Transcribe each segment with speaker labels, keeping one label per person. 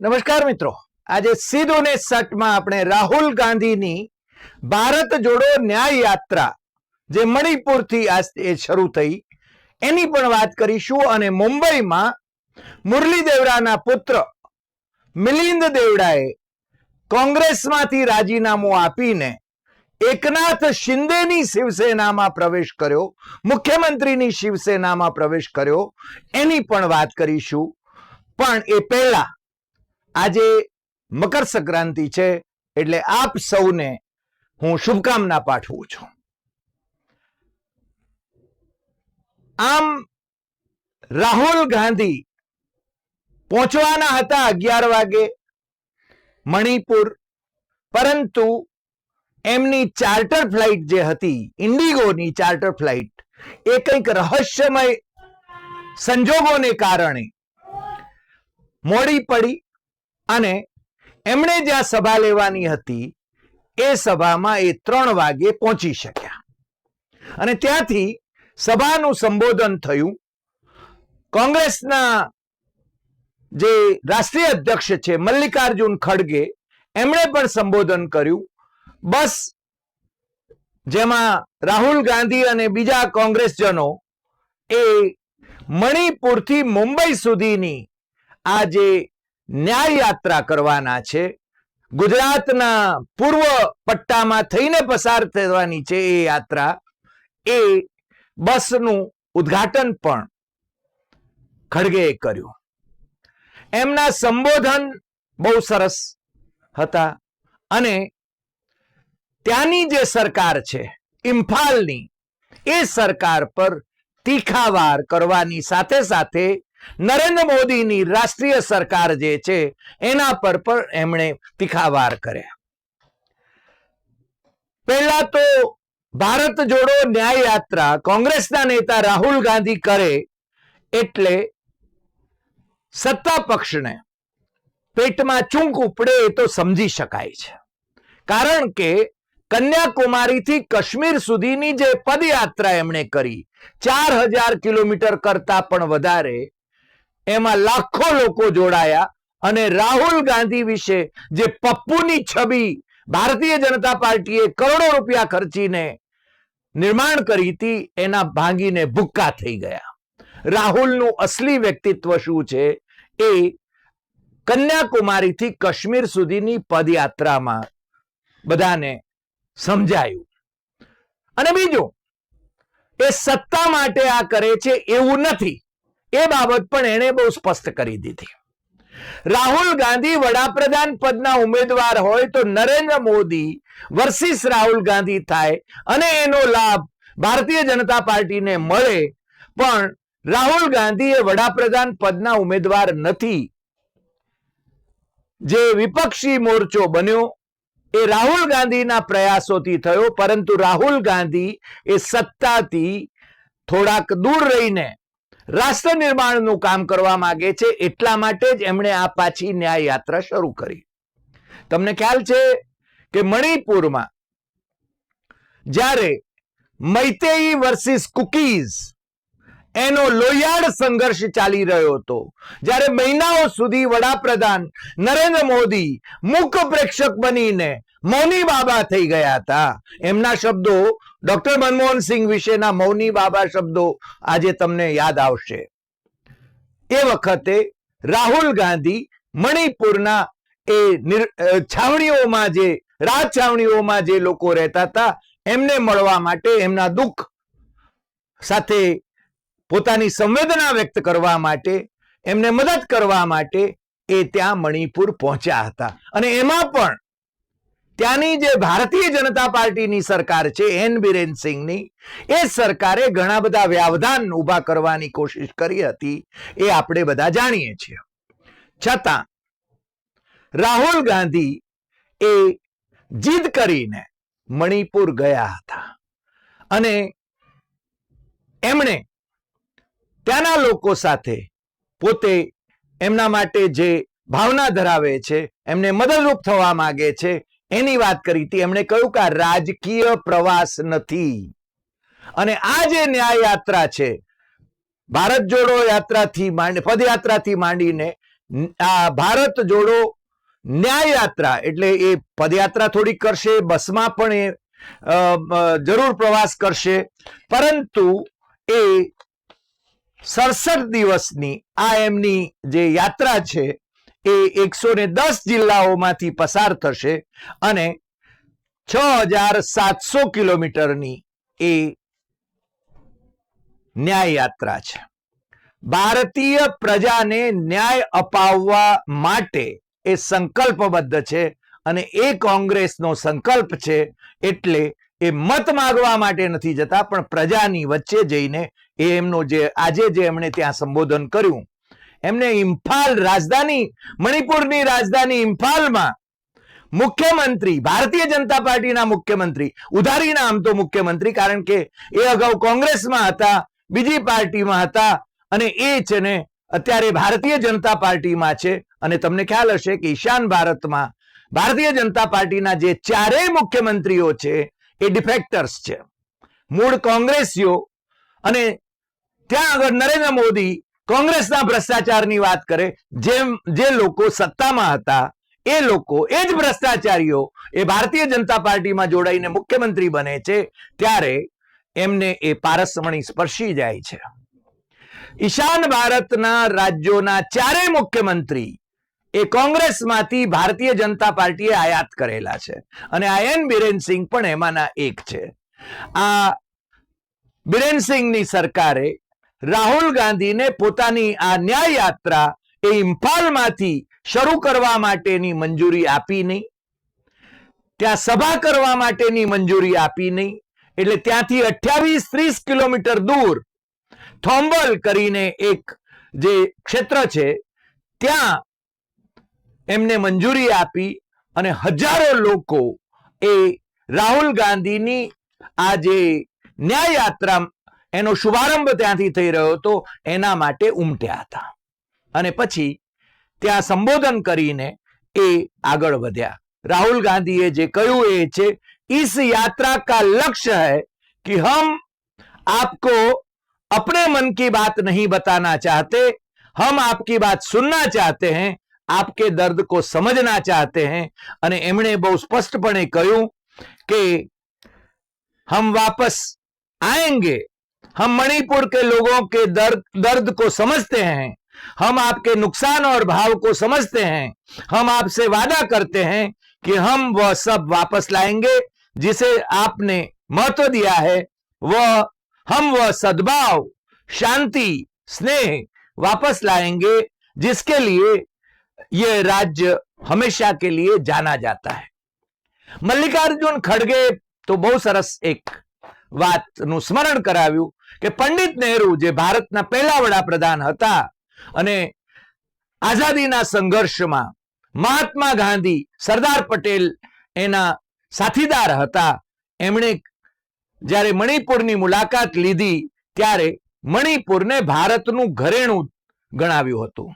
Speaker 1: નમસ્કાર મિત્રો. આજે સીધો ને સટમાં આપણે રાહુલ ગાંધીની ભારત જોડો ન્યાય યાત્રા જે મણિપુરથી આજે શરૂ થઈ, એની પણ વાત કરીશું અને મુંબઈમાં મુરલી દેવડાના પુત્ર મિલિંદ દેવડાએ કોંગ્રેસમાંથી રાજીનામું આપીને એકનાથ શિંદેની શિવસેનામાં પ્રવેશ કર્યો, મુખ્યમંત્રીની શિવસેનામાં પ્રવેશ કર્યો, એની પણ વાત કરીશું. પણ એ પહેલા આજે મકર સંક્રાંતિ છે, એટલે આપ સૌને હું શુભકામના પાઠવું છું. આમ રાહુલ ગાંધી પહોંચવાના હતા અગિયાર વાગે મણિપુર, પરંતુ એમની ચાર્ટર ફ્લાઇટ જે હતી, ઇન્ડિગોની ચાર્ટર ફ્લાઇટ, એ કંઈક રહસ્યમય સંજોગોને કારણે મોડી પડી. અને એમણે જ્યાં સભા લેવાની હતી, એ સભામાં એ ત્રણ વાગે પહોંચી શક્યા. અને ત્યાંથી સભાનું સંબોધન થયું. કોંગ્રેસના જે રાષ્ટ્રીય અધ્યક્ષ છે મલ્લિકાર્જુન ખડગે, એમણે પણ સંબોધન કર્યું. બસ જેમાં રાહુલ ગાંધી અને બીજા કોંગ્રેસજનો એ મણિપુરથી મુંબઈ સુધીની આ જે ન્યાય યાત્રા કરવાના છે. ગુજરાતના પૂર્વ પટ્ટામાં થઈને પસાર થવાની છે એ યાત્રા. એ બસનું ઉદ્ઘાટન પણ ખડગેએ કર્યું. એમના સંબોધન બહુ સરસ હતા અને ત્યાંની જે સરકાર છે, ઇમ્ફાલની, એ સરકાર પર તીખાવાર કરવાની સાથે સાથે નરેન્દ્ર મોદીની રાષ્ટ્રીય સરકાર જે છે, એના પર પણ એમણે તીખાવાર કર્યા. પહેલા તો ભારત જોડો ન્યાય યાત્રા કોંગ્રેસના નેતા રાહુલ ગાંધી કરે એટલે સત્તા પક્ષને પેટમાં ચૂંક ઉપડે એ તો સમજી શકાય છે. કારણ કે કન્યાકુમારીથી કાશ્મીર સુધીની જે પદયાત્રા એમણે કરી, ચાર હજાર કિલોમીટર કરતા પણ વધારે એમાં લાખો લોકો જોડાયા અને રાહુલ ગાંધી વિશે જે પપ્પુની છબી ભારતીય જનતા પાર્ટીએ કરોડો રૂપિયા ખર્ચીને નિર્માણ કરી હતી, એના ભાંગીને ભૂક્કા થઈ ગયા. રાહુલનું અસલી વ્યક્તિત્વ શું છે? એ કન્યાકુમારીથી કાશ્મીર સુધીની પદયાત્રામાં બધાને સમજાયું. અને બીજું, એ સત્તા માટે આ કરે છે એવું નથી. એ બાબત પણ એણે બહુ સ્પષ્ટ કરી દીધી. રાહુલ ગાંધી વડાપ્રધાન પદના ઉમેદવાર હોય તો નરેન્દ્ર મોદી વર્સિસ રાહુલ ગાંધી થાય અને એનો લાભ ભારતીય જનતા પાર્ટીને મળે. પણ રાહુલ ગાંધી એ વડાપ્રધાન પદના ઉમેદવાર નથી. જે વિપક્ષી મોરચો બન્યો, એ રાહુલ ગાંધીના પ્રયાસોથી થયો, પરંતુ રાહુલ ગાંધી એ સત્તાથી થોડાક દૂર રહીને રાષ્ટ્ર નિર્માણનું કામ કરવા માંગે છે એટલા માટે જ એમણે આ પાછી ન્યાય યાત્રા શરૂ કરી. તમને ખ્યાલ છે કે મણિપુરમાં જ્યારે મૈતેઈ વર્સિસ કુકીઝ એનો લોહિયાળ સંઘર્ષ ચાલી રહ્યો હતો, જ્યારે મહિનાઓ સુધી વડાપ્રધાન નરેન્દ્ર મોદી મુખ પ્રેક્ષક બનીને મૌની બાબા થઈ ગયા હતા. એમના શબ્દો ડોક્ટર મનમોહન સિંહ વિશેના મૌની બાબા શબ્દો આજે તમને યાદ આવશે. એ વખતે રાહુલ ગાંધી મણિપુરના એ છાવણીઓમાં જે, રાજ છાવણીઓમાં જે લોકો રહેતા હતા, એમને મળવા માટે એમના દુઃખ સાથે પોતાની સંવેદના વ્યક્ત કરવા માટે, એમને મદદ કરવા માટે એ ત્યાં મણિપુર પહોંચ્યા હતા. અને એમાં પણ ત્યાંની જે ભારતીય જનતા પાર્ટીની સરકાર છે, એન બિરેન સિંહની એ સરકારે ઘણા બધા વ્યવધાન ઊભા કરવાની કોશિશ કરી હતી, એ આપણે બધા જાણીએ છીએ. છતાં, રાહુલ ગાંધી એ જીદ કરીને મણિપુર ગયા હતા. અને એમણે ત્યાંના લોકો સાથે પોતે એમના માટે જે ભાવના ધરાવે છે, એમને મદદરૂપ થવા માગે છે એની વાત કરી હતી, એમણે કહ્યું કે આ રાજકીય પ્રવાસ નથી. અને આ જે ન્યાય યાત્રા છે, ભારત જોડો યાત્રાથી માંડી, પદયાત્રાથી માંડીને, આ ભારત જોડો ન્યાય યાત્રા એટલે એ પદયાત્રા થોડી કરશે, બસમાં પણ એ જરૂર પ્રવાસ કરશે, પરંતુ એ સડસઠ દિવસની આ એમની જે યાત્રા છે એ એકસો ને દસ જિલ્લાઓમાંથી પસાર થશે અને છ હજાર સાતસો કિલોમીટરની એ ન્યાય યાત્રા છે. ભારતીય પ્રજાને ન્યાય અપાવવા માટે એ સંકલ્પબદ્ધ છે અને એ કોંગ્રેસનો સંકલ્પ છે એટલે એ મત માગવા માટે નથી જતા પણ પ્રજાની વચ્ચે જઈને એ એમનો જે, આજે જે એમણે ત્યાં સંબોધન કર્યું એમને ઇમ્ફાલ રાજધાની, મણિપુરની રાજધાની ઇમ્ફાલમાં મુખ્યમંત્રી, ભારતીય જનતા પાર્ટીના મુખ્યમંત્રી, ઉધારીના આમ તો મુખ્યમંત્રી, કારણ કે એ અગાઉ કોંગ્રેસમાં હતા, બીજી પાર્ટીમાં હતા, અને એ છે ને અત્યારે ભારતીય જનતા પાર્ટીમાં છે. અને તમને ખ્યાલ હશે કે ઈશાન ભારતમાં ભારતીય જનતા પાર્ટીના જે ચારેય મુખ્યમંત્રીઓ છે, એ ડિફેક્ટર્સ છે. મૂળ કોંગ્રેસીઓ અને ત્યાં આગળ નરેન્દ્ર મોદી કોંગ્રેસના ભ્રષ્ટાચારની વાત કરે, જેમ, જે લોકો સત્તામાં હતા, એ લોકો, એ જ ભ્રષ્ટાચારીઓ, એ ભારતીય જનતા પાર્ટીમાં જોડાઈને મુખ્યમંત્રી બને છે, ત્યારે એમને એ પારસમણી સ્પર્શી જાય છે. ઈશાન ભારતના રાજ્યોના ચારેય મુખ્યમંત્રી એ કોંગ્રેસમાંથી ભારતીય જનતા પાર્ટીએ આયાત કરેલા છે. અને આ એન બિરેન પણ એમાંના એક છે. આ બિરેન સિંહની સરકારે રાહુલ ગાંધીને પોતાની આ ન્યાય યાત્રા એ ઇમ્ફાલમાંથી શરૂ કરવા માટેની મંજૂરી આપી નહીં. ત્યાં સભા કરવા માટેની મંજૂરી આપી નહીં. એટલે ત્યાંથી અઠ્યાવીસ ત્રીસ કિલોમીટર દૂર થોમ્બલ કરીને એક જે ક્ષેત્ર છે, ત્યાં એમને મંજૂરી આપી અને હજારો લોકો એ રાહુલ ગાંધીની આ જે ન્યાય યાત્રા એનો શુભારંભ ત્યાંથી થઈ રહ્યો હતો એના માટે ઉમટ્યા હતા અને પછી ત્યાં સંબોધન કરીને એ આગળ વધ્યા राहुल गांधी ये जे कहूं ये छे इस यात्रा का लक्ष्य है कि हम आपको अपने मन की बात नहीं बताना चाहते हम आपकी बात सुनना चाहते हैं आपके दर्द को समझना चाहते हैं અને એમણે બહુ સ્પષ્ટપણે કહ્યું કે हम वापस आएंगे हम मणिपुर के लोगों के दर्द दर्द को समझते हैं हम आपके नुकसान और भाव को समझते हैं हम आपसे वादा करते हैं कि हम वह सब वापस लाएंगे जिसे आपने महत्व दिया है वह हम वह सद्भाव शांति स्नेह वापस लाएंगे जिसके लिए ये राज्य हमेशा के लिए जाना जाता है મલ્લિકાર્જુન ખડગે તો બહુ સરસ એક વાતનું સ્મરણ કરાવ્યું કે પંડિત નહેરુ જે ભારતના પહેલા વડાપ્રધાન હતા અને આઝાદીના સંઘર્ષમાં મહાત્મા ગાંધી, સરદાર પટેલ એના સાથીદાર હતા. એમણે જ્યારે મણિપુરની મુલાકાત લીધી ત્યારે મણિપુરને ભારતનું ઘરેણું ગણાવ્યું હતું.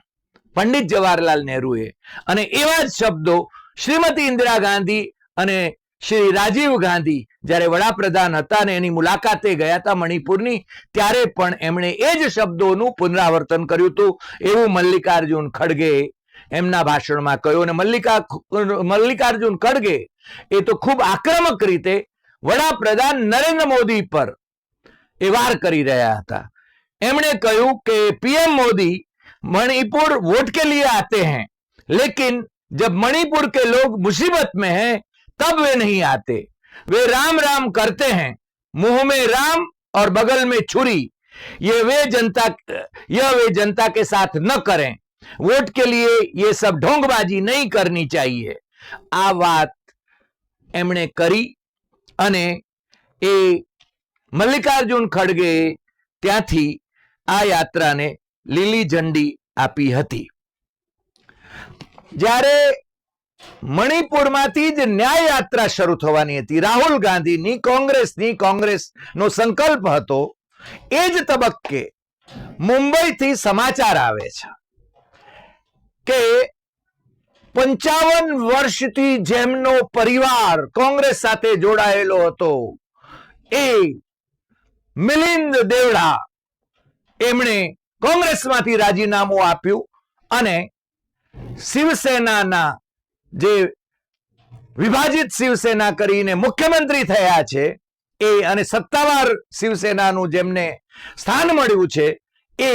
Speaker 1: પંડિત જવાહરલાલ નહેરુએ. અને એવા જ શબ્દો શ્રીમતી ઇન્દિરા ગાંધી અને શ્રી રાજીવ ગાંધી જ્યારે વડાપ્રધાન હતા અને એની મુલાકાતે ગયા હતા મણિપુરની ત્યારે પણ એમણે એ જ શબ્દોનું પુનરાવર્તન કર્યું હતું એવું મલ્લિકાર્જુન ખડગે એમના ભાષણમાં કહ્યું અને મલ્લિકા મલ્લિકાર્જુન ખડગે એ તો ખૂબ આક્રમક રીતે વડાપ્રધાન નરેન્દ્ર મોદી પર એ વાર કરી રહ્યા હતા એમણે કહ્યું કે પીએમ મોદી मणिपुर वोट के लिए आते हैं लेकिन जब मणिपुर के लोग मुसीबत में हैं तब वे नहीं आते वे राम राम करते हैं मुंह में राम और बगल में छुरी ये वे जनता यह वे जनता के साथ न करें वोट के लिए ये सब ढोंगबाजी नहीं करनी चाहिए આ વાત એમણે કરી અને એ મલ્લિકાર્જુન ખડગે ત્યાંથી આ યાત્રાને લીલી ઝંડી આપી હતી જ્યારે મણિપુરમાંથી જ ન્યાય યાત્રા શરૂ થવાની હતી. રાહુલ ગાંધીની કોંગ્રેસની કોંગ્રેસનો સંકલ્પ હતો. એ જ તબક્કે મુંબઈથી સમાચાર આવે છે કે પંચાવન વર્ષથી જેમનો પરિવાર કોંગ્રેસ સાથે જોડાયેલો હતો, એ મિલિંદ દેવડા એમણે કોંગ્રેસમાંથી રાજીનામું આપ્યું અને શિવસેનાના જે વિભાજિત શિવસેના કરીને મુખ્યમંત્રી થયા છે, એ અને સત્તાવાર શિવસેનાનું જેમને સ્થાન મળ્યું છે, એ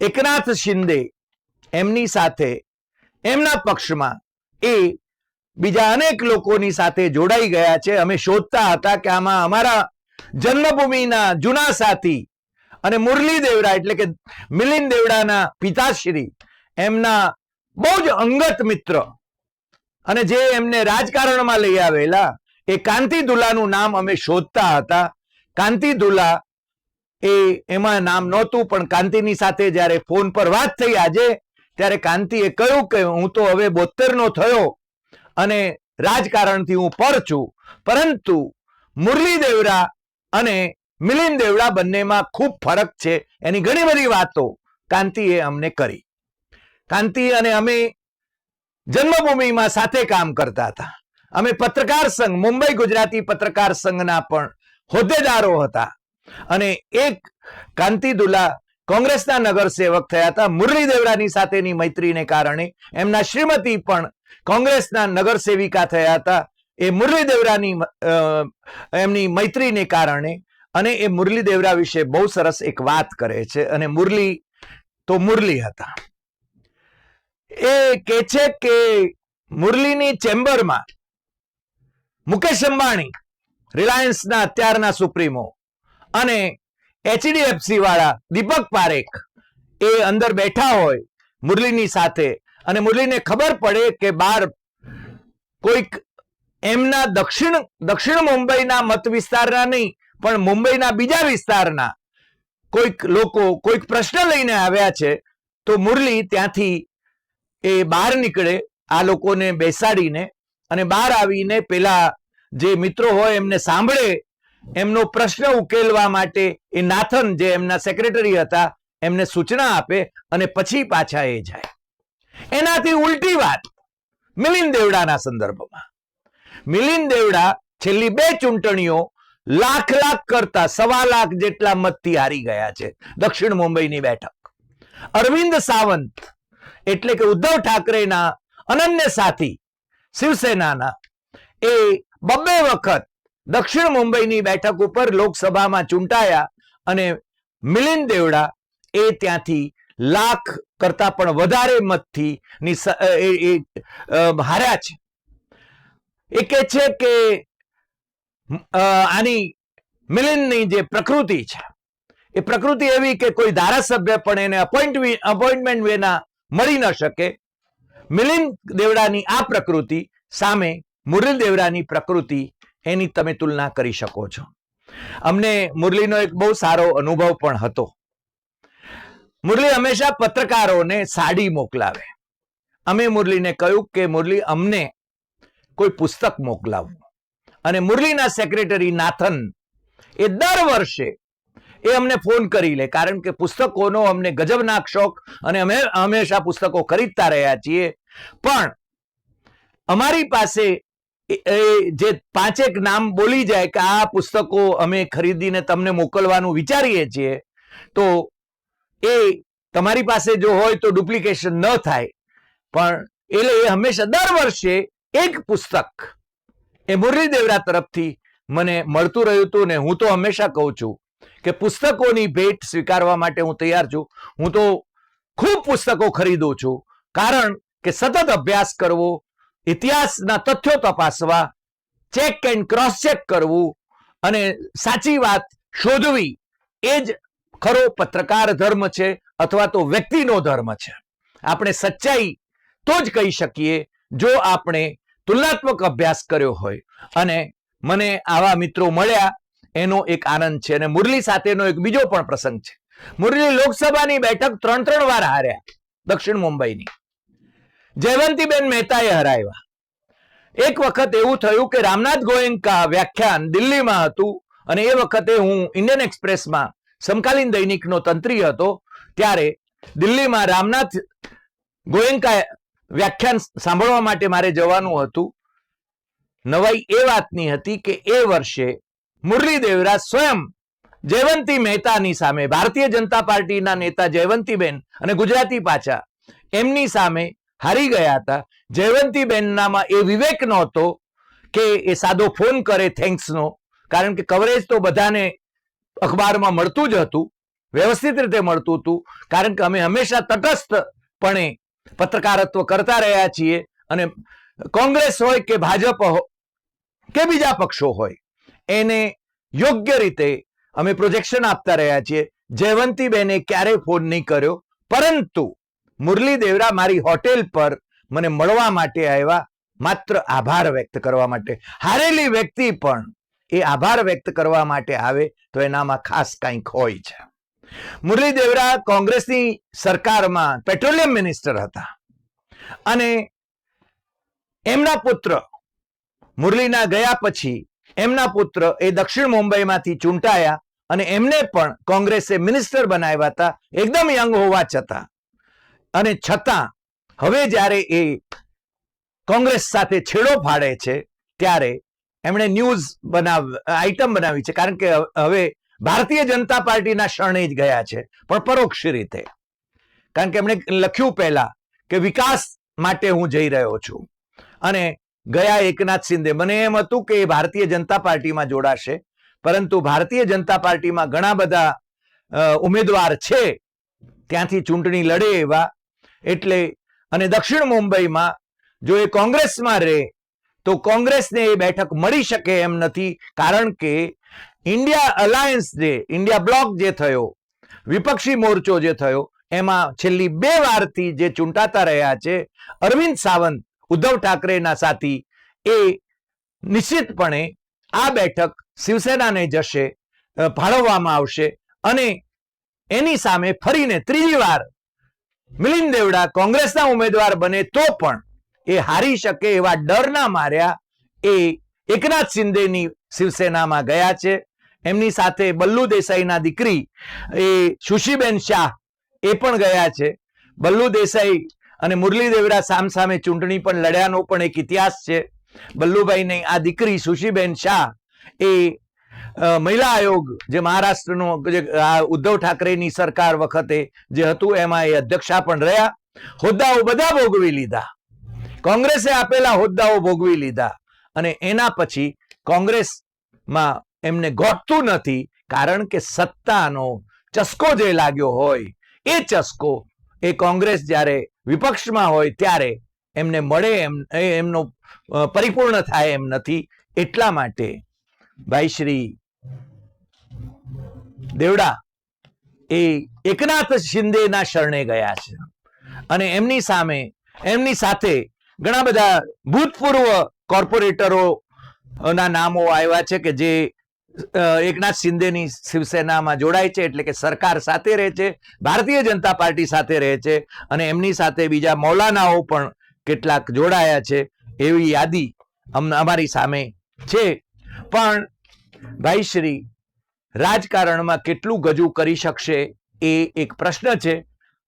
Speaker 1: એકનાથ શિંદે એમની સાથે, એમના પક્ષમાં એ બીજા અનેક લોકોની સાથે જોડાઈ ગયા છે. અમે શોધતા હતા કે આમાં અમારા જન્મભૂમિના જૂના સાથી અને મુરલી દેવડા એટલે કે મિલિંદ દેવડાના પિતાશ્રી એમના બહુ જ અંગત મિત્ર અને જે એમને રાજકારણમાં લઈ આવેલા, એ કાંતિ દુલાનું નામ અમે શોધતા હતા. કાંતિ દુલા એ એમાં નામ નહોતું, પણ કાંતિની સાથે જ્યારે ફોન પર વાત થઈ આજે, ત્યારે કાંતિએ કહ્યું કે હું તો હવે બોતેરનો થયો અને રાજકારણથી હું પર છું. પરંતુ મુરલી દેવડા અને મિલિંદ દેવડા બંનેમાં ખૂબ ફરક છે. એની ઘણી બધી વાતો કાંતિએ અમને કરી. કાંતિ અને અમે જન્મભૂમિમાં સાથે કામ કરતા હતા. અમે પત્રકાર સંઘ, મુંબઈ ગુજરાતી પત્રકાર સંઘના પણ હોદ્દેદારો હતા. અને એક કાંતિ દુલા કોંગ્રેસના નગરસેવક થયા હતા, મુરલી દેવડાની સાથેની મૈત્રીને કારણે એમના શ્રીમતી પણ કોંગ્રેસના નગરસેવિકા થયા હતા. એ મુરલી દેવરાની એમની મૈત્રીને કારણે અને એ મુરલી દેવરા વિશે બહુ સરસ એક વાત કરે છે. અને મુરલી તો મુરલી હતા. એ કે છે કે મુરલીની ચેમ્બરમાં મુકેશ અંબાણી રિલાયન્સના અત્યારના સુપ્રીમો અને એચડીએફસી વાળા દીપક પારેખ એ અંદર બેઠા હોય મુરલીની સાથે. અને મુરલીને ખબર પડે કે બાર કોઈક એમના દક્ષિણ દક્ષિણ મુંબઈના મત વિસ્તારના નહીં, પણ મુંબઈના બીજા વિસ્તારના કોઈક લોકો કોઈક પ્રશ્ન લઈને આવ્યા છે. તો મુરલી ત્યાંથી એ બહાર નીકળે, આ લોકોને બેસાડીને અને બહાર આવીને પેલા જે મિત્રો હોય એમને સાંભળે, એમનો પ્રશ્ન ઉકેલવા માટે એ નાથન જે એમના સેક્રેટરી હતા, એમને સૂચના આપે અને પછી પાછા એ જાય. એનાથી ઉલટી વાત મિલિંદ દેવડાના સંદર્ભમાં. મિલિન દેવડા છેલ્લી બે ચૂંટણીઓ લાખ લાખ કરતા સવા લાખ જેટલા મતથી હારી ગયા છે દક્ષિણ મુંબઈની બેઠક. અરવિંદ સાવંત એટલે કે ઉદ્ધવ ઠાકરેના અનન્ય સાથી શિવસેનાના એ બબ્બે વખત દક્ષિણ મુંબઈની બેઠક ઉપર લોકસભામાં ચૂંટાયા અને મિલિંદ દેવડા એ ત્યાંથી લાખ કરતા પણ વધારે મતથી હાર્યા છે. એ કે છે કે આની મિલિંદની જે પ્રકૃતિ છે, એ પ્રકૃતિ એવી કે કોઈ ધારાસભ્ય પણ એને અપોઇન્ટ અપોઇન્ટમેન્ટ વિના મળી ન શકે. મિલિંદ દેવડાની આ પ્રકૃતિ સામે મુરલી દેવડાની પ્રકૃતિ એની તમે તુલના કરી શકો છો. અમને મુરલીનો એક બહુ સારો અનુભવ પણ હતો. મુરલી હંમેશા પત્રકારોને સાડી મોકલાવે. અમે મુરલીને કહ્યું કે મુરલી, અમને કોઈ પુસ્તક મોકલાવવું અને મુરલીના સેક્રેટરી નાથન એ દર વર્ષે એ અમને ફોન કરી લે. કારણ કે પુસ્તકોનો અમને ગજબનાક શોખ અને અમે હંમેશા પુસ્તકો ખરીદતા રહ્યા છીએ. પણ અમારી પાસે જે પાંચેક નામ બોલી જાય કે આ પુસ્તકો અમે ખરીદીને તમને મોકલવાનું વિચારીએ છીએ, તો એ તમારી પાસે જો હોય તો ડુપ્લિકેશન ન થાય. પણ એટલે એ હંમેશા દર વર્ષે એક પુસ્તક એ મુરલી દેવરા તરફથી મને મળતું રહ્યું હતું ને હું તો હંમેશા કહું છું. કે પુસ્તકોની ભેટ સ્વીકારવા માટે હું તૈયાર છું. હું તો ખૂબ પુસ્તકો ખરીદું છું. કારણ કે સતત અભ્યાસ કરવો, ઇતિહાસના તથ્યો તપાસવા, ચેક એન્ડ ક્રોસ ચેક કરવું અને સાચી વાત શોધવી, એ જ ખરો પત્રકાર ધર્મ છે અથવા તો વ્યક્તિનો ધર્મ છે. આપણે સચ્ચાઈ તો જ કહી શકીએ જો આપણે તુલનાત્મક અભ્યાસ કર્યો હોય. અને મને આવા મિત્રો મળ્યા એનો એક આનંદ છે અને મુરલી સાથેનો એક બીજો પણ પ્રસંગ છે. મુરલી લોકસભાની બેઠક ત્રણ ત્રણ વાર હાર્યા, દક્ષિણ મુંબઈની. જયવંતીબેન મહેતાએ હરાવ્યા. એક વખત એવું થયું કે રામનાથ ગોયંકા વ્યાખ્યાન દિલ્હીમાં હતું અને એ વખતે હું ઇન્ડિયન એક્સપ્રેસમાં સમકાલીન દૈનિકનો તંત્રી હતો, ત્યારે દિલ્હીમાં રામનાથ ગોયંકા વ્યાખ્યાન સાંભળવા માટે મારે જવાનું હતું. નવાઈ એ વાતની હતી કે એ વર્ષે મુરલી દેવરા સ્વયં જયવંતી મહેતાની સામે ભારતીય જનતા પાર્ટીના નેતા જયવંતીબેન અને ગુજરાતી પાછા એમની સામે હારી ગયા હતા. જયવંતીબેનનામાં એ વિવેક નહોતો કે એ સાદો ફોન કરે થેન્ક્સનો, કારણ કે કવરેજ તો બધાને અખબારમાં મળતું જ હતું, વ્યવસ્થિત રીતે મળતું હતું, કારણ કે અમે હંમેશા તટસ્થપણે પત્રકારત્વ કરતા રહ્યા છીએ અને કોંગ્રેસ હોય કે ભાજપ કે બીજા પક્ષો હોય એને યોગ્ય રીતે અમે પ્રોજેક્શન આપતા રહ્યા છીએ. જયવંતીબેને ક્યારેય ફોન નહીં કર્યો. પરંતુ મુરલી દેવરા મારી હોટેલ પર મને મળવા માટે આવ્યા. માત્ર આભાર વ્યક્ત કરવા માટે. હારેલી વ્યક્તિ પણ એ આભાર વ્યક્ત કરવા માટે આવે તો એનામાં ખાસ કંઈક હોય છે. મુરલી દેવરા કોંગ્રેસની સરકારમાં પેટ્રોલિયમ મિનિસ્ટર હતા. અને એમના પુત્ર મુરલીના ગયા પછી એમના પુત્ર એ દક્ષિણ મુંબઈમાંથી ચૂંટાયા અને એમને પણ કોંગ્રેસે મિનિસ્ટર બનાવ્યા હતા, એકદમ યંગ હોવા છતાં. અને છતાં, હવે જ્યારે એ કોંગ્રેસ સાથે છેડો ફાડે છે, ત્યારે એમણે ન્યૂઝ બનાવ આઈટમ બનાવી છે, કારણ કે હવે ભારતીય જનતા પાર્ટીના શરણે જ ગયા છે, પણ પરોક્ષ રીતે. કારણ કે એમણે લખ્યું પહેલા કે વિકાસ માટે હું જઈ રહ્યો છું. અને ગયા એકનાથ શિંદે. મને એમ હતું કે એ ભારતીય જનતા પાર્ટીમાં જોડાશે, પરંતુ ભારતીય જનતા પાર્ટીમાં ઘણા બધા ઉમેદવાર છે. ત્યાંથી ચૂંટણી લડે એવા. એટલે, અને દક્ષિણ મુંબઈમાં જો એ કોંગ્રેસમાં રહે, તો કોંગ્રેસને એ બેઠક મળી શકે એમ નથી, કારણ કે ઇન્ડિયા અલાયન્સ જે, ઇન્ડિયા બ્લોક જે થયો, વિપક્ષી મોરચો જે થયો, એમાં છેલ્લી બે વારથી જે ચૂંટાતા રહ્યા છે, અરવિંદ સાવંત ઉદ્ધવ ઠાકરેના સાથી એ નિશ્ચિતપણે આ બેઠક શિવસેનાને જશે ફાળવવામાં આવશે અને એની સામે ફરીને ત્રીજી વાર મિલિંદ દેવડા કોંગ્રેસના ઉમેદવાર બને તો પણ એ હારી શકે એવા ડરના માર્યા એ એકનાથ શિંદેની શિવસેનામાં ગયા છે. એમની સાથે બલ્લુ દેસાઈના દીકરી એ સુશીબેન શાહ એ પણ ગયા છે. બલ્લુ દેસાઈ અને મુરલી દેવરા સામ સામે ચૂંટણી પણ લડ્યાનો પણ એક ઇતિહાસ છે. બલ્લુભાઈની આ દીકરી સુશીબેન શાહ એ મહિલા આયોગ જે મહારાષ્ટ્રનો જે ઉદ્ધવ ઠાકરેની સરકાર વખતે જે હતું એમાં એ અધ્યક્ષા પણ રહ્યા. હોદ્દાઓ બધા ભોગવી લીધા. કોંગ્રેસે આપેલા હોદ્દાઓ ભોગવી લીધા. અને એના પછી કોંગ્રેસમાં એમને ગોઠતું નથી કારણ કે સત્તાનો ચસ્કો જે લાગ્યો હોય, એ ચસ્કો એ કોંગ્રેસ જ્યારે વિપક્ષમાં હોય ત્યારે એમને મળે એમ એમનો પરિપૂર્ણ થાય એમ નથી. એટલા માટે ભાઈ શ્રી દેવડા એ એકનાથ શિંદેના શરણે ગયા છે. અને એમની સામે, એમની સાથે ઘણા બધા ભૂતપૂર્વ કોર્પોરેટરો ના નામો આવ્યા છે કે જે એકનાથ શિંદેની શિવસેનામાં જોડાય છે એટલે કે સરકાર સાથે રહે છે, ભારતીય જનતા પાર્ટી સાથે રહે છે અને એમની સાથે બીજા મૌલાનાઓ પણ કેટલાક જોડાયા છે એવી યાદી અમ- અમારી સામે છે. પણ ભાઈ શ્રી, રાજકારણમાં કેટલું ગજુ કરી શકશે એ એક પ્રશ્ન છે.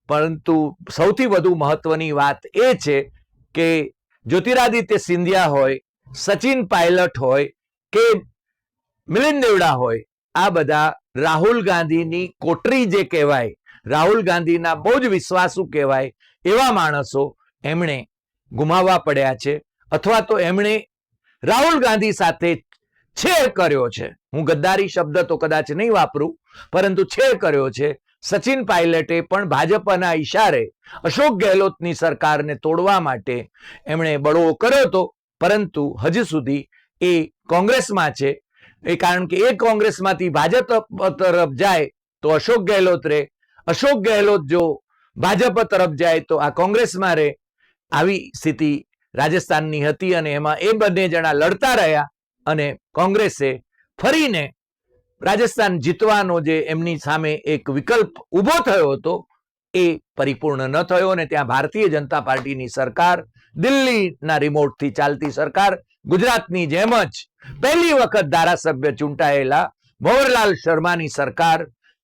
Speaker 1: પરંતુ સૌથી વધુ મહત્વની વાત એ છે કે જ્યોતિરાદિત્ય સિંધિયા હોય, સચિન પાયલટ હોય કે મિલિંદ દેવડા હોય, આ બધા રાહુલ ગાંધીની કોટરી જે કહેવાય, રાહુલ ગાંધીના બહુ જ વિશ્વાસુ કહેવાય, એવા માણસો એમણે ગુમાવવા પડ્યા છે, અથવા તો એમણે રાહુલ ગાંધી સાથે છેડ કર્યો છે. હું ગદ્દારી શબ્દ તો કદાચ નહીં વાપરું, પરંતુ છેડ કર્યો છે. સચિન પાયલટે પણ ભાજપના ઈશારે અશોક ગેહલોતની સરકારને તોડવા માટે એમણે બળવો કર્યો હતો, પરંતુ હજી સુધી એ કોંગ્રેસમાં છે એ કારણ કે એ કોંગ્રેસમાંથી ભાજપ તરફ જાય તો અશોક ગેહલોત રે. અશોક ગેહલોત જો ભાજપ તરફ જાય તો આ કોંગ્રેસમાં રે. આવી સ્થિતિ રાજસ્થાનની હતી અને એમાં એ બંને જણા લડતા રહ્યા અને કોંગ્રેસે ફરીને રાજસ્થાન જીતવાનો જે એમની સામે એક વિકલ્પ ઊભો થયો હતો, એ પરિપૂર્ણ ન થયો અને ત્યાં ભારતીય જનતા પાર્ટીની સરકાર, દિલ્હીના રિમોટથી ચાલતી સરકાર ગુજરાતની જેમ જ પહેલી વખત ધારાસભ્ય ચૂંટાયેલા ભંવરલાલ શર્માની સરકાર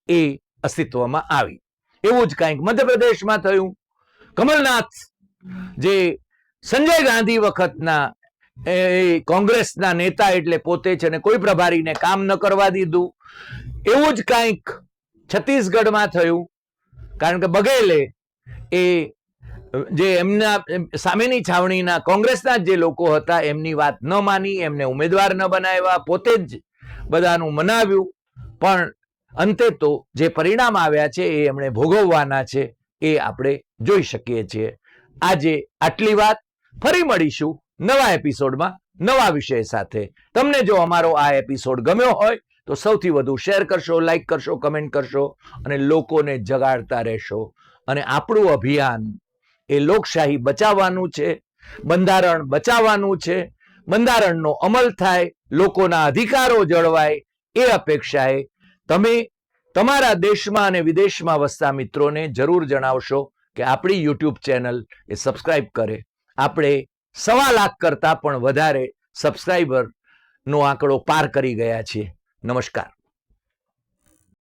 Speaker 1: એ અસ્તિત્વમાં આવી. એવું જ કંઈક મધ્યપ્રદેશમાં થયું. કમલનાથ જે સંજય ગાંધી વખતના એ કોંગ્રેસના નેતા એટલે પોતે છે ને કોઈ પ્રભારીને કામ ન કરવા દીધું. એવું જ કંઈક છત્તીસગઢમાં થયું. કારણ કે બઘેલે એ જે એમના સામેની છાવણીના કોંગ્રેસના જે લોકો હતા, એમની વાત ન માની, એમને ઉમેદવાર ન બનાવ્યા, પોતે જ બધાનું મનાવ્યું. પણ અંતે તો જે પરિણામ આવ્યા છે, એ એમણે ભોગવવાના છે, એ આપણે જોઈ શકીએ છીએ. આજે આટલી વાત. ફરી મળીશું નવા એપિસોડમાં, નવા વિષય સાથે. તમને જો અમારો આ એપિસોડ ગમ્યો હોય, તો સૌથી વધુ શેર કરશો, લાઈક કરશો, કમેન્ટ કરશો, અને લોકોને જગાડતા રહેશો. અને આપણું અભિયાન એ લોકશાહી બચાવવાનું છે, બંધારણ બચાવવાનું છે, બંધારણનો અમલ થાય, લોકોના અધિકારો જળવાય, એ અપેક્ષાએ તમે તમારા દેશમાં અને વિદેશમાં વસતા મિત્રોને જરૂર જણાવશો કે આપણી યુટ્યુબ ચેનલ એ સબસ્ક્રાઇબ કરે. આપણે સવા લાખ કરતાં પણ વધારે સબસ્ક્રાઈબરનો આંકડો પાર કરી ગયા છીએ. નમસ્કાર.